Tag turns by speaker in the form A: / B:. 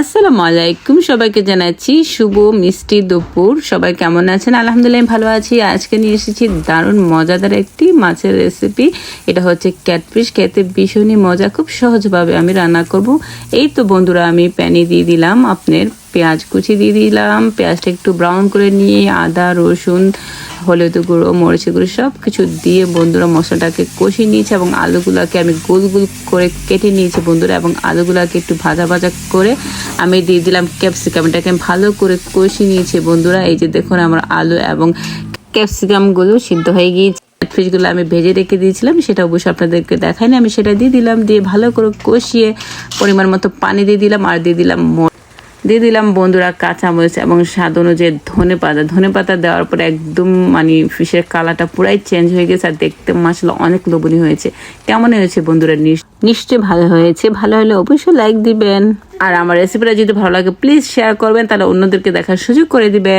A: আসসালামু আলাইকুম, সবাইকে জানাচ্ছি শুভ মিষ্টি দুপুর। সবাই কেমন আছেন? আলহামদুলিল্লাহ ভালো আছি। আজকে নিয়ে এসেছি দারুণ মজাদার একটি মাছের রেসিপি এটা হচ্ছে ক্যাটফিশ খেতে ভীষণই মজা। খুব সহজভাবে আমি রান্না করব। এই তো বন্ধুরা, আমি প্যানি দিয়ে দিলাম আপনার পেঁয়াজ কুচি দিয়ে দিলাম। পেঁয়াজটা একটু ব্রাউন করে নিয়ে আদা, রসুন, হলুদ গুঁড়ো মরিচ গুঁড়ো সব কিছু দিয়ে বন্ধুরা মশলাটাকে কষিয়ে নিয়েছে এবং আলুগুলোকে আমি গোল গোল করে কেটে নিয়েছি বন্ধুরা এবং আলুগুলোকে একটু ভাজা ভাজা করে আমি দিয়ে দিলাম ক্যাপসিকাম এটাকে আমি ভালো করে কষিয়ে নিয়েছি বন্ধুরা। এই যে দেখুন আমার আলু এবং ক্যাপসিকামগুলো সিদ্ধ হয়ে গিয়েছে। ফিশগুলো আমি ভেজে রেখে দিয়েছিলাম, সেটা অবশ্যই আপনাদেরকে দেখাইনি। আমি সেটা দিয়ে দিলাম, দিয়ে ভালো করে কষিয়ে পরিমাণ মতো পানি দিয়ে দিলাম আর দিয়ে দিলাম দিয়ে দিলাম বন্ধুরা কাঁচামরিচ এবং স্বাদ অনুযায়ী ধনে পাতা। ধনে পাতা দেওয়ার পরে একদম মানে ফিশের কালারটা পুরাই চেঞ্জ হয়ে গেছে আর দেখতে মশলা অনেক লোভনীয় হয়েছে। কেমন হয়েছে বন্ধুরা? নিশ- নিশ্চয়ই ভালো হয়েছে। ভালো হলে অবশ্যই লাইক দিবেন। আর আমার রেসিপিটা যদি ভালো লাগে প্লিজ শেয়ার করবেন। তাহলে অন্যদেরকে দেখার সুযোগ করে দিবেন।